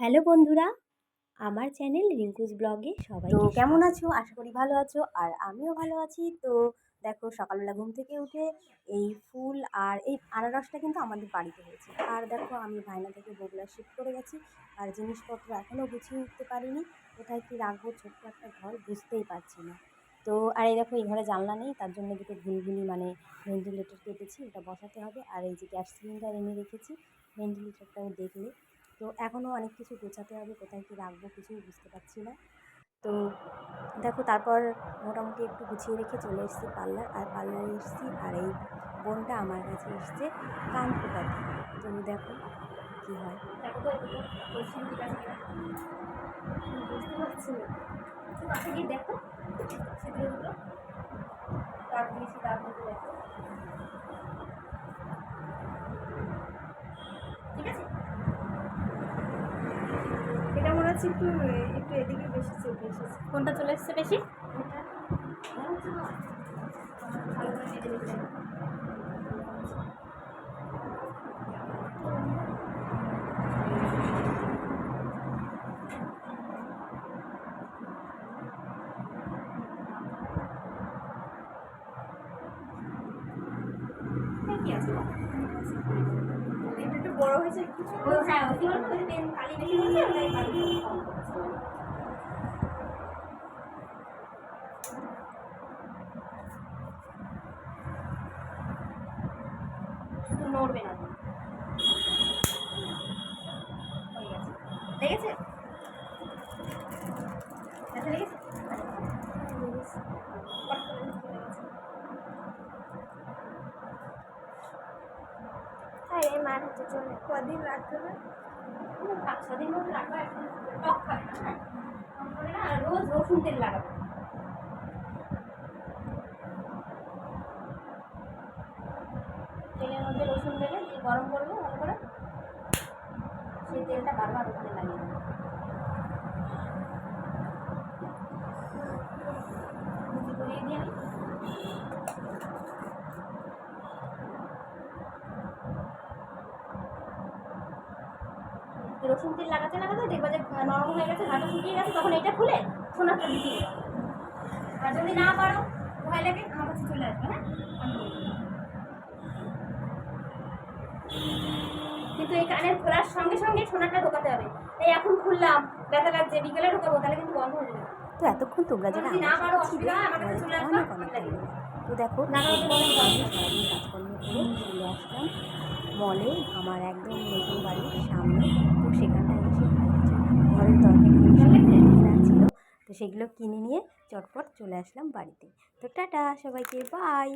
Hello বন্ধুরা আমার channel রিঙ্কুজ ব্লগে সবাই তো কেমন আছো? আশা করি ভালো আছো আর আমিও ভালো আছি। তো দেখো সকালবেলা ঘুম থেকে উঠে এই ফুল আর এই আনারসটা কিন্তু আমাদের বাড়িতে হয়েছে। আর দেখো আমি ভাইনা থেকে বগুলা শিফট করে গেছি আর জিনিসপত্র এখনও গুছিয়ে উঠতে পারিনি। কোথায় কী রাখব? ছোট্ট একটা ঘর বুঝতেই পারছি না। তো আর এই দেখো এই ঘরে জানলা নেই তার জন্য দুটো গুলগুলি মানে ভেন্টিলেটর কেটেছি ওটা বসাতে হবে। আর এই যে গ্যাস সিলিন্ডার এনে রেখেছি ভেন্টিলেটরটাও দেখলে তো এখনও অনেক কিছু গোছাতে হবে, কোথায় কী রাখব কিছুই বুঝতে পারছি না। তো দেখো তারপর মোটামুটি একটু গুছিয়ে রেখে চলে এসেছি পার্লার, আর পার্লারে এসেছি, আর এই বোনটা আমার কাছে এসছে কান ফোটাতে। তো দেখো কী হয়। বুঝতে পারছি না। দেখো দেখো ঠিক আছে এটা একটু একটু এদিকে বেশি চলে এসেছে কোনটা চলে এসছে বেশি? মনে হচ্ছে বড় হয়েছে ও হ্যাঁ কি পেন কালি বেশি হয়েছে ওটাই কালি শুধু নড়বে না গেছে। লেগেছে? ব্যথা লেগেছে পট করে চলে গেছে। হ্যাঁ এই মার হচ্ছে চলে কদিন রাখতে হবে? পাঁচ ছ দিন মতো রাখব, এখন টক খাবে না, রোজ রসুন তেল লাগাবো। তেলের মধ্যে রসুন দেবে, গরম করবে, ভালো করে। সেই তেলটা বারবার ওখানে লাগিয়ে দেবে। রসুন তেল লাগাতে লাগাতে দেখবা যে নরম হয়ে গেছে ঘাটা শুকিয়ে গেছে তখন এটা খুলে সোনারটা দিতে দেবে আর যদি না পারো ভয় লাগে আমার কাছে চলে আসবে হ্যাঁ। কিন্তু এই কানের খোলার সঙ্গে সঙ্গে সোনাটা ঢোকাতে হবে। তাই এখন খুললাম ব্যথা লাগছে বিকেলে ঢোকাবো তাহলে কিন্তু বন্ধ হয়ে যাবে। তো এতক্ষণ তোমরা যারা যদি না পারো, অসুবিধা আমার কাছে চলে আসবা। তো দেখো কাজকর্ম করে চলে আসলাম। মলে আমার একদম নতুন বাড়ির সামনে তো সেখানটায় এসে ঘরের দরকার জিনিস ছিল তো সেগুলো কিনে নিয়ে চটপট চলে আসলাম বাড়িতে। তো টাটা, সবাইকে বাই